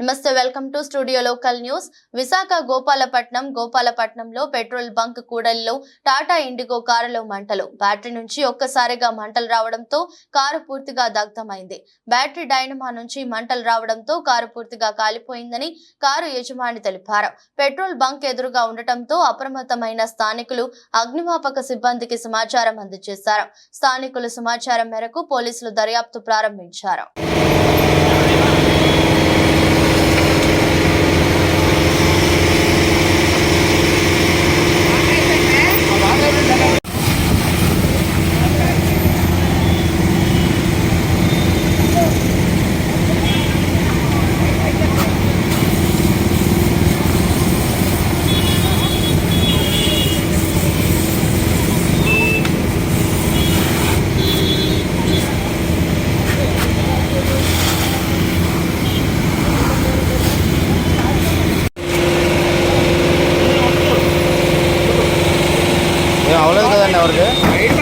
Namaste welcome to studio local news. Visakha Gopalapatnam గోపాలపట్నంలో petrol bunk కూడలిలో Tata IndiGo కారులో మంటలు. Battery నుంచి ఒక్కసారిగా మంటలు రావడంతో కారు పూర్తిగా దగ్ధమైంది. బ్యాటరీ డైనమా నుంచి మంటలు రావడంతో కారు పూర్తిగా కాలిపోయిందని కారు యజమాని తెలిపారు. పెట్రోల్ బంక్ ఎదురుగా ఉండటంతో అప్రమత్తమైన స్థానికులు అగ్నిమాపక సిబ్బందికి సమాచారం అందజేశారు. స్థానికుల సమాచారం మేరకు పోలీసులు దర్యాప్తు ప్రారంభించారు. தான் வருது